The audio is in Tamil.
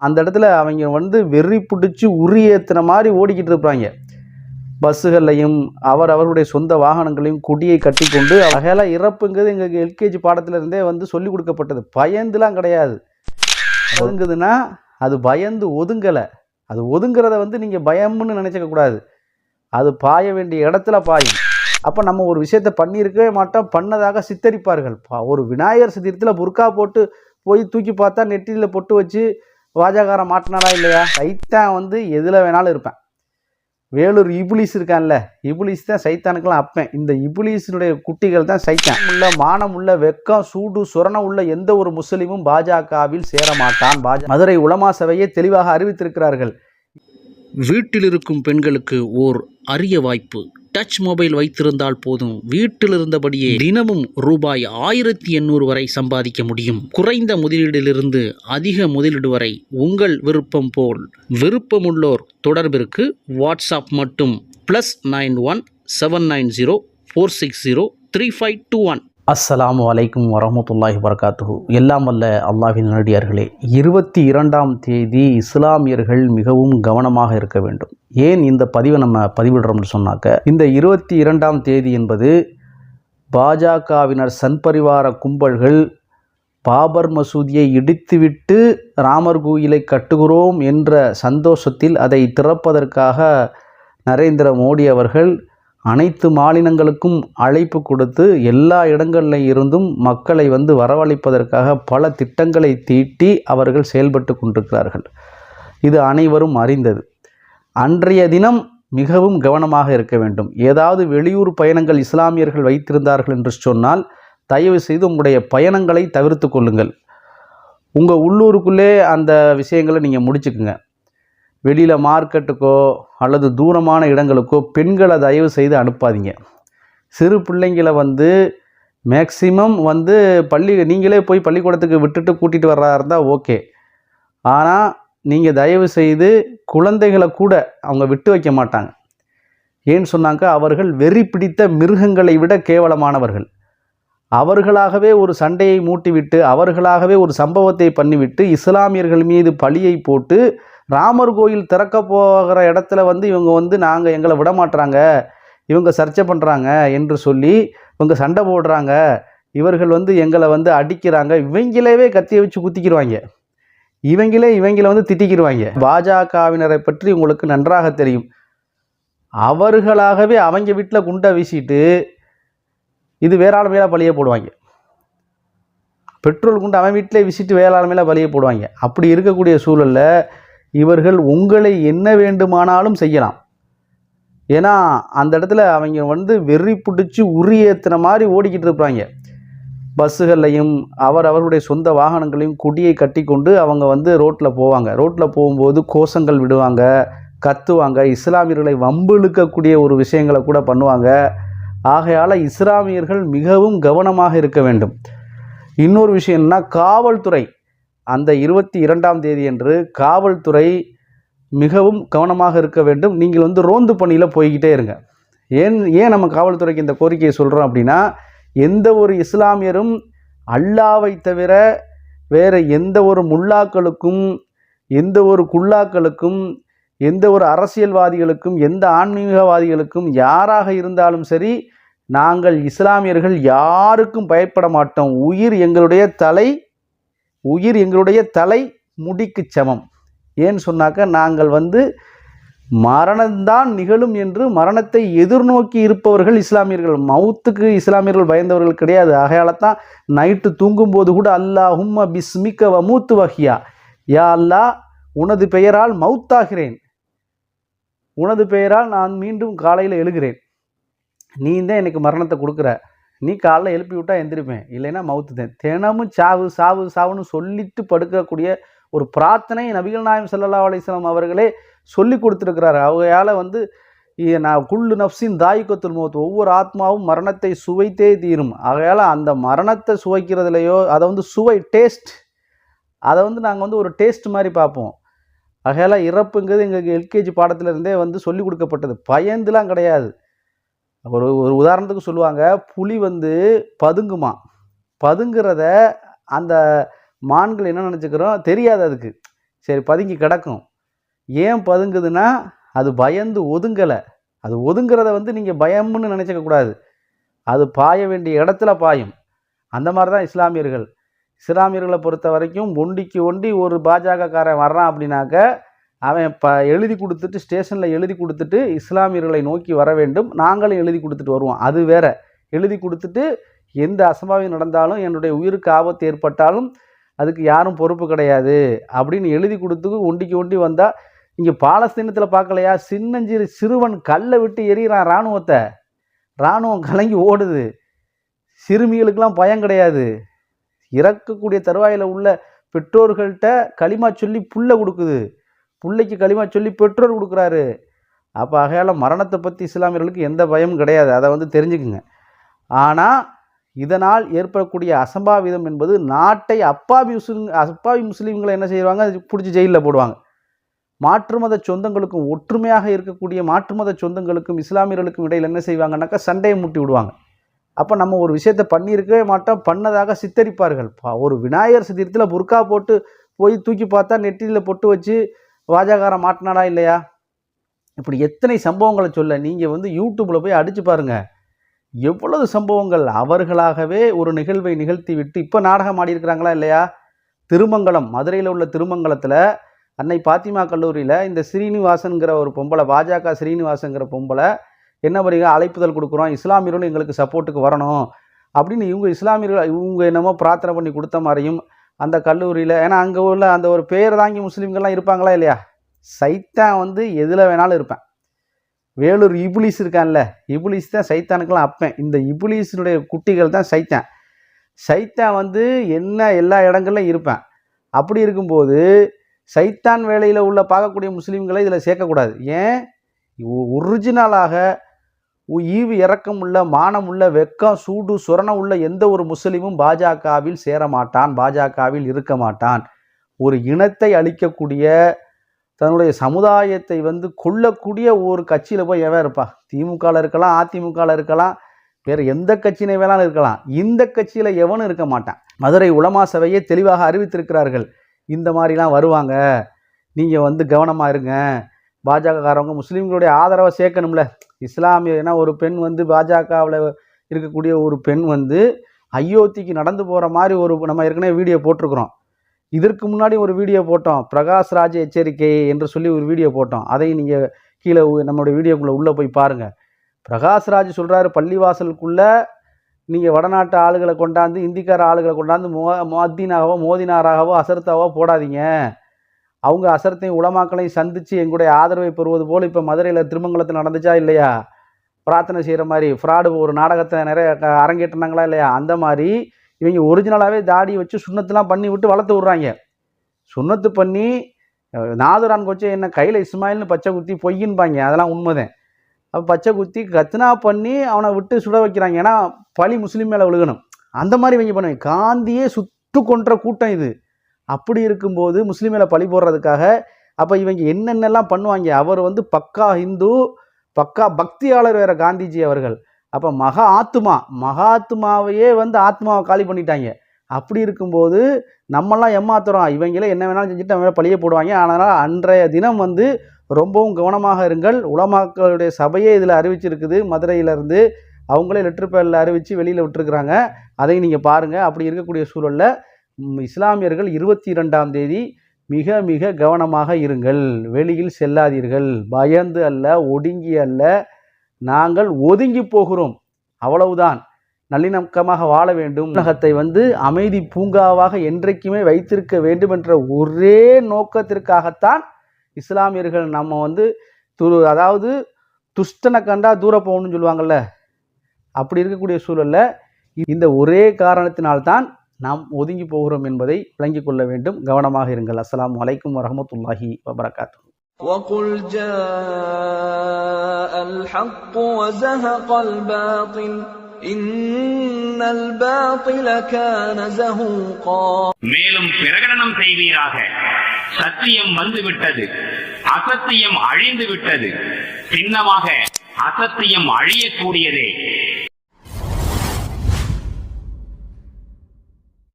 அந்த இடத்துல அவங்க வந்து வெறி பிடிச்சி உரி ஏற்றின மாதிரி ஓடிக்கிட்டு இருப்பாங்க. பஸ்ஸுகள்லையும் அவர் அவருடைய சொந்த வாகனங்களையும் கொடியை கட்டிக்கொண்டு வகையில் இறப்புங்கிறது எங்களுக்கு எல்கேஜி பாடத்திலிருந்தே வந்து சொல்லி கொடுக்கப்பட்டது. பயந்துலாம் கிடையாது. ஒதுங்குதுன்னா அது பயந்து ஒதுங்கலை. அது ஒதுங்கிறத வந்து நீங்கள் பயம்னு நினச்சிக்க கூடாது. அது பாய வேண்டிய இடத்துல பாயும். அப்போ நம்ம ஒரு விஷயத்தை பண்ணியிருக்கவே மாட்டோம். பண்ணதாக சித்தரிப்பார்கள். பா- ஒரு விநாயகர் சதுர்த்தியில் புர்கா போட்டு போய் தூக்கி பார்த்தா நெற்றியில் பொட்டு வச்சு வாஜாகாரம் மாட்டினாரா இல்லையா? சைத்தான் வந்து எதில் வேணாலும் இருப்பேன். வேலூர் இபுலிஸ் இருக்கான்ல இபுலிஸ் தான் சைத்தானுக்கெல்லாம் அப்பேன். இந்த இபுலிஸினுடைய குட்டிகள் தான் சைத்தான். உள்ள மானம் உள்ள வெக்கம் சூடு சுரணம் உள்ள எந்த ஒரு முஸ்லீமும் பாஜகவில் சேர மாட்டான் பாஜ மதுரை உலமா சபையை தெளிவாக அறிவித்திருக்கிறார்கள். வீட்டில் இருக்கும் பெண்களுக்கு ஓர் அரிய வாய்ப்பு. டச் மொபைல் வைத்திருந்தால் போதும். வீட்டில் இருந்தபடியே தினமும் ரூபாய் ஆயிரத்தி எண்ணூறு வரை சம்பாதிக்க முடியும். குறைந்த முதலீடிலிருந்து அதிக முதலீடு வரை உங்கள் விருப்பம் போல். விருப்பமுள்ளோர் தொடர்பிற்கு வாட்ஸ்அப் மட்டும். Plus nine one seven nine zero four six zero three five two one அஸ்ஸலாமு அலைக்கும் வரமத்துல்லாஹி வரகாத்துஹு எல்லாம் வல்ல அல்லாஹின் நடிகார்களே இருபத்தி இரண்டாம் தேதி இஸ்லாமியர்கள் மிகவும் கவனமாக இருக்க வேண்டும். ஏன் இந்த பதிவை நம்ம பதிவிடுறோம்னு சொன்னாக்க இந்த இருபத்தி இரண்டாம் தேதி என்பது பாஜகவினர் சன்பரிவார கும்பல்கள் பாபர் மசூதியை இடித்துவிட்டு ராமர் கோயிலை கட்டுகிறோம் என்ற சந்தோஷத்தில் அதை திறப்பதற்காக நரேந்திர மோடி அவர்கள் அனைத்து மாநிலங்களுக்கும் அழைப்பு கொடுத்து எல்லா இடங்களில் இருந்தும் மக்களை வந்து வரவழைப்பதற்காக பல திட்டங்களை தீட்டி அவர்கள் செயல்பட்டு கொண்டிருக்கிறார்கள். இது அனைவரும் அறிந்தது. அன்றைய தினம் மிகவும் கவனமாக இருக்க வேண்டும். ஏதாவது வெளியூர் பயணங்கள் இஸ்லாமியர்கள் வைத்திருந்தார்கள் என்று சொன்னால் தயவு செய்து உங்களுடைய பயணங்களை தவிர்த்து கொள்ளுங்கள். உங்கள் உள்ளூருக்குள்ளே அந்த விஷயங்களை நீங்கள் முடிச்சுக்குங்க. வெளியில் மார்க்கெட்டுக்கோ அல்லது தூரமான இடங்களுக்கோ பெண்களை தயவு செய்து அனுப்பாதீங்க. சிறு பிள்ளைங்களை வந்து மேக்சிமம் வந்து பள்ளி நீங்களே போய் பள்ளிக்கூடத்துக்கு விட்டுட்டு கூட்டிகிட்டு வர்றதா இருந்தால் ஓகே ஆனால் நீங்கள் தயவு செய்து குழந்தைகளை கூட அவங்க விட்டு வைக்க மாட்டாங்க. ஏன்னு சொன்னாக்க அவர்கள் வெறி பிடித்த மிருகங்களை விட கேவலமானவர்கள். அவர்களாகவே ஒரு சண்டையை மூட்டிவிட்டு அவர்களாகவே ஒரு சம்பவத்தை பண்ணிவிட்டு இஸ்லாமியர்கள் மீது பழியை போட்டு ராமர் கோயில் திறக்க போகிற இடத்துல வந்து இவங்க வந்து நாங்கள் எங்களை விட மாட்டுறாங்க இவங்க சர்ச்சை பண்ணுறாங்க என்று சொல்லி இவங்க சண்டை போடுறாங்க. இவர்கள் வந்து எங்களை வந்து அடிக்கிறாங்க. இவங்களவே கத்தியை வச்சு குத்திக்கிடுவாங்க இவங்களே இவங்கள வந்து திட்டிக்கிடுவாங்க பாஜகவினரை பற்றி உங்களுக்கு நன்றாக தெரியும். அவர்களாகவே அவங்க வீட்டில் குண்டை வீசிட்டு இது வேற மேலே பழிய போடுவாங்க. பெட்ரோல் குண்டு அவன் வீட்டிலே வீசிட்டு வேளாண்மையில் மேலே பழிய போடுவாங்க. அப்படி இருக்கக்கூடிய சூழலில் இவர்கள் உங்களை என்ன வேண்டுமானாலும் செய்யலாம். ஏன்னா அந்த இடத்துல அவங்க வந்து வெறி பிடிச்சி உரி ஏத்துன மாதிரி ஓடிக்கிட்டு இருப்பாங்க. பஸ்ஸுகள்லையும் அவர் அவர்களுடைய சொந்த வாகனங்களையும் கொடியை கட்டிக்கொண்டு அவங்க வந்து ரோட்டில் போவாங்க. ரோட்டில் போகும்போது கோஷங்கள் விடுவாங்க கத்துவாங்க. இஸ்லாமியர்களை வம்பிழுக்கக்கூடிய ஒரு விஷயங்களை கூட பண்ணுவாங்க. ஆகையால் இஸ்லாமியர்கள் மிகவும் கவனமாக இருக்க வேண்டும். இன்னொரு விஷயம் என்னன்னா காவல்துறை. அந்த இருபத்தி இரண்டாம் தேதி என்று காவல்துறை மிகவும் கவனமாக இருக்க வேண்டும். நீங்கள் வந்து ரோந்து பணியில் போய்கிட்டே இருங்க. ஏன் ஏன் நம்ம காவல்துறைக்கு இந்த கோரிக்கையை சொல்கிறோம் அப்படின்னா எந்த ஒரு இஸ்லாமியரும் அல்லாவை தவிர வேறு எந்த ஒரு முல்லாக்களுக்கும் எந்த ஒரு குல்லாக்களுக்கும் எந்த ஒரு அரசியல்வாதிகளுக்கும் எந்த ஆன்மீகவாதிகளுக்கும் யாராக இருந்தாலும் சரி நாங்கள் இஸ்லாமியர்கள் யாருக்கும் பயப்பட மாட்டோம். உயிர் எங்களுடைய தலை உயிர் எங்களுடைய தலை முடிக்கு சமம். ஏன்னு சொன்னாக்க நாங்கள் வந்து மரணம்தான் நிகழும் என்று மரணத்தை எதிர்நோக்கி இருப்பவர்கள் இஸ்லாமியர்கள். மவுத்துக்கு இஸ்லாமியர்கள் பயந்தவர்கள் கிடையாது. ஆகையால தான் நைட்டு தூங்கும்போது கூட அல்லாஹும்ம பிஸ்மிக்க வமூத்து வஹியா. யா அல்லாஹ் உனது பெயரால் மவுத்தாகிறேன். உனது பெயரால் நான் மீண்டும் காலையில் எழுகிறேன். நீ தான் எனக்கு மரணத்தை கொடுக்குற. நீ காலைல எழுப்பி விட்டா எந்திரிப்பேன். இல்லைன்னா மவுத்துதேன் தினமும் சாவு சாவு சாவுன்னு சொல்லிட்டு படுக்கக்கூடிய ஒரு பிரார்த்தனை நபிகள் நாயம் சல்லா அலிஸ்லாம் அவர்களே சொல்லி கொடுத்துருக்கிறாரு. அவையால் வந்து நான் குள்ளு நப்சின் தாயிக்கத்துல் முகத்து ஒவ்வொரு ஆத்மாவும் மரணத்தை சுவைத்தே தீரும். ஆகையால் அந்த மரணத்தை சுவைக்கிறதுலையோ அதை வந்து சுவை டேஸ்ட் அதை வந்து நாங்கள் வந்து ஒரு டேஸ்ட் மாதிரி பார்ப்போம். ஆகையால் இறப்புங்கிறது எங்களுக்கு எல்கேஜி பாடத்திலிருந்தே வந்து சொல்லி கொடுக்கப்பட்டது. பயந்துலாம் கிடையாது. ஒரு ஒரு உதாரணத்துக்கு சொல்லுவாங்க புலி வந்து பதுங்குமா? பதுங்குறத அந்த மான்கள் என்ன நினச்சிக்கிறோம்? தெரியாது அதுக்கு. சரி பதுங்கி கிடக்கும். ஏன் பதுங்குதுன்னா அது பயந்து ஒதுங்கலை. அது ஒதுங்கிறத வந்து நீங்கள் பயம்னு நினச்சிக்க கூடாது. அது பாய வேண்டிய இடத்துல பாயும். அந்த மாதிரி தான் இஸ்லாமியர்கள். இஸ்லாமியர்களை பொறுத்த வரைக்கும் ஒண்டிக்கு ஒண்டி ஒரு பாஜகக்காரன் வர்றான் அப்படின்னாக்க அவன் ப எழுதி கொடுத்துட்டு ஸ்டேஷனில் எழுதி கொடுத்துட்டு இஸ்லாமியர்களை நோக்கி வர வேண்டும். நாங்களும் எழுதி கொடுத்துட்டு வருவோம். அது வேற. எழுதி கொடுத்துட்டு எந்த அசம்பாவியம் நடந்தாலும் என்னுடைய உயிருக்கு ஆபத்து ஏற்பட்டாலும் அதுக்கு யாரும் பொறுப்பு கிடையாது அப்படின்னு எழுதி கொடுத்து ஒண்டிக்கு ஒண்டி வந்தால் இங்கே பாலஸ்தீனத்தில் பார்க்கலையா? சின்னஞ்சிறு சிறுவன் கல்லை விட்டு எறிகிறான் இராணுவத்தை. இராணுவம் கலங்கி ஓடுது. சிறுமிகளுக்கெல்லாம் பயம் கிடையாது. இறக்கக்கூடிய தருவாயில் உள்ள பெற்றோர்கள்ட்ட களிமா சொல்லி புல்லை கொடுக்குது. பிள்ளைக்கு களிமா சொல்லி பெற்றோர் கொடுக்குறாரு. அப்போ ஆகையால் மரணத்தை பற்றி இஸ்லாமியர்களுக்கு எந்த பயமும் கிடையாது. அதை வந்து தெரிஞ்சுக்குங்க. ஆனால் இதனால் ஏற்படக்கூடிய அசம்பாவிதம் என்பது நாட்டை அப்பாவி முஸ்லிம் அப்பாவி முஸ்லீம்களை என்ன செய்வாங்க? பிடிச்சி ஜெயிலில் போடுவாங்க. மாற்று மத சொந்தங்களுக்கும் ஒற்றுமையாக இருக்கக்கூடிய மாற்று மத சொந்தங்களுக்கும் இஸ்லாமியர்களுக்கும் இடையில் என்ன செய்வாங்கன்னாக்கா சண்டையை மூட்டி விடுவாங்க. அப்போ நம்ம ஒரு விஷயத்தை பண்ணியிருக்கவே மாட்டோம். பண்ணதாக சித்தரிப்பார்கள். பா- ஒரு விநாயகர் சதுரத்தில் புர்கா போட்டு போய் தூக்கி பார்த்தா நெற்றியில் பொட்டு வச்சு வாஜாகாரம் மாட்டினாடா இல்லையா? இப்படி எத்தனை சம்பவங்களை சொல்ல நீங்கள் வந்து யூடியூப்பில் போய் அடிச்சு பாருங்கள் எவ்வளவு சம்பவங்கள் அவர்களாகவே ஒரு நிகழ்வை நிகழ்த்தி விட்டு இப்போ நாடகம் ஆடியிருக்கிறாங்களா இல்லையா? திருமங்கலம் மதுரையில் உள்ள திருமங்கலத்தில் அன்னை பாத்திமா கல்லூரியில் இந்த ஸ்ரீனிவாசனுங்கிற ஒரு பொம்பளை பாஜக ஸ்ரீனிவாசன்கிற பொம்பளை என்ன பண்ணுறீங்க அழைப்புதல் கொடுக்குறோம் இஸ்லாமியர்களும் எங்களுக்கு சப்போர்ட்டுக்கு வரணும் அப்படின்னு இவங்க இஸ்லாமியர்கள் இவங்க என்னமோ பிரார்த்தனை பண்ணி கொடுத்த மாதிரியும் அந்த கல்லூரியில் ஏன்னா அங்கே உள்ள அந்த ஒரு பேர் தாங்கி முஸ்லீம்கள்லாம் இருப்பாங்களா இல்லையா? சைத்தான் வந்து எதில் வேணாலும் இருப்பேன். வேலூர் இபுலிஸ் இருக்கான்ல இபுலிஸ் தான் சைத்தானுக்கெல்லாம் அப்பேன். இந்த இபுலிஸினுடைய குட்டிகள் தான் சைத்தான். சைத்தான் வந்து என்ன எல்லா இடங்கள்லையும் இருப்பேன். அப்படி இருக்கும்போது சைத்தான் வேலையில் உள்ள பார்க்கக்கூடிய முஸ்லீம்களை இதில் சேர்க்கக்கூடாது. ஏன்? ஒரிஜினலாக ஈவு இறக்கம் உள்ள வெக்கம் சூடு சுரணம் உள்ள எந்த ஒரு முஸ்லீமும் பாஜகவில் சேர மாட்டான் பாஜகவில் இருக்க மாட்டான் ஒரு இனத்தை அழிக்கக்கூடிய தன்னுடைய சமுதாயத்தை வந்து கொல்லக்கூடிய ஒரு கட்சியில் போய் எவன் இருப்பா? திமுகவில் இருக்கலாம் அதிமுகவில் இருக்கலாம் வேறு எந்த கட்சியினை வேணாலும் இருக்கலாம். இந்த கட்சியில் எவனும் இருக்க மாட்டான். மதுரை உலமா சபையே தெளிவாக அறிவித்திருக்கிறார்கள். இந்த மாதிரிலாம் வருவாங்க. நீங்கள் வந்து கவனமாக இருங்க. பாஜகக்காரவங்க முஸ்லீம்களுடைய ஆதரவை சேர்க்கணும்ல. இஸ்லாமிய ஏன்னா ஒரு பெண் வந்து பாஜகவில் இருக்கக்கூடிய ஒரு பெண் வந்து அயோத்திக்கு நடந்து போகிற மாதிரி ஒரு நம்ம ஏற்கனவே வீடியோ போட்டிருக்கிறோம். இதற்கு முன்னாடி ஒரு வீடியோ போட்டோம். பிரகாஷ் ராஜ் எச்சரிக்கை என்று சொல்லி ஒரு வீடியோ போட்டோம். அதையும் நீங்கள் கீழே நம்மளுடைய வீடியோக்குள்ளே உள்ளே போய் பாருங்கள் பிரகாஷ் ராஜ் சொல்கிறாரு பள்ளிவாசலுக்குள்ளே நீங்கள் வடநாட்டு ஆளுகளை கொண்டாந்து இந்திக்கார ஆளுகளை கொண்டாந்து மோ மோதினாகவோ மோதினாராகவோ அசர்த்தாவோ போடாதீங்க. அவங்க அசரத்தையும் உளமாக்களையும் சந்தித்து எங்களுடைய ஆதரவை பெறுவது போல் இப்போ மதுரையில் திருமங்கலத்தில் நடந்துச்சா இல்லையா? பிரார்த்தனை செய்கிற மாதிரி ஃப்ராடு ஒரு நாடகத்தை நிறைய அரங்கேற்றினாங்களா இல்லையா? அந்த மாதிரி இவங்க ஒரிஜினலாகவே தாடி வச்சு சுண்ணத்துலாம் பண்ணி விட்டு வளர்த்து விட்றாங்க. சுண்ணத்து பண்ணி நாதுரான் கொச்சு என்ன கையில் இஸ்மாயில்னு பச்சை குத்தி பொய்யின்பாங்க. அதெல்லாம் உண்மைதான். அப்போ பச்சை குத்தி கத்னா பண்ணி அவனை விட்டு சுட வைக்கிறாங்க. ஏன்னா பழி முஸ்லீம் மேலே விழுகணும். அந்த மாதிரி இவங்க பண்ணுவாங்க. காந்தியே சுட்டு கொன்ற கூட்டம் இது. அப்படி இருக்கும்போது முஸ்லீம் பழி போடுறதுக்காக அப்போ இவங்க என்னென்னலாம் பண்ணுவாங்க? அவர் வந்து பக்கா ஹிந்து பக்கா பக்தியாளர் வேற காந்திஜி அவர்கள். அப்போ மகா ஆத்மா மகாத்மாவையே வந்து ஆத்மாவை காலி பண்ணிட்டாங்க. அப்படி இருக்கும்போது நம்மெல்லாம் ஏமாத்துறோம். இவங்களே என்ன வேணாலும் செஞ்சுட்டு அவங்க பழிய போடுவாங்க. அதனால் அன்றைய தினம் வந்து ரொம்பவும் கவனமாக இருங்கள். உலமாக்களுடைய சபையே இதில் அறிவிச்சிருக்குது. மதுரையிலேருந்து அவங்களே லெட்ரு பேரில் அறிவித்து வெளியில் விட்டுருக்குறாங்க. அதையும் நீங்கள் பாருங்கள் அப்படி இருக்கக்கூடிய சூழலில் இஸ்லாமியர்கள் இருபத்தி இரண்டாம் தேதி மிக மிக கவனமாக இருங்கள். வெளியில் செல்லாதீர்கள். பயந்து அல்ல ஒடுங்கி அல்ல. நாங்கள் ஒதுங்கி போகிறோம். அவ்வளவுதான். நல்லிணக்கமாக வாழ வேண்டும். உலகத்தை வந்து அமைதி பூங்காவாக என்றைக்குமே வைத்திருக்க வேண்டும் என்ற ஒரே நோக்கத்திற்காகத்தான் இஸ்லாமியர்கள் நம்ம வந்து துரு அதாவது துஷ்டனை கண்டா தூர போகணும்னு சொல்லுவாங்கள்ல அப்படி இருக்கக்கூடிய சூழல்ல இந்த ஒரே காரணத்தினால்தான் நாம் ஒதுங்கி போகிறோம் என்பதை விளங்கிக் கொள்ள வேண்டும் கவனமாக இருங்கள் அஸ்ஸலாமு அலைக்கும் வரஹமத்துல்லாஹி வபரகாத்து وقل جاء الحق وزهق الباطل إن الباطل كان زهوقا மேலும் பிரகடனம் செய்வீராக சத்தியம் வந்துவிட்டது அசத்தியம் அழிந்து விட்டது சின்னமாக அசத்தியம் அழியக்கூடியதே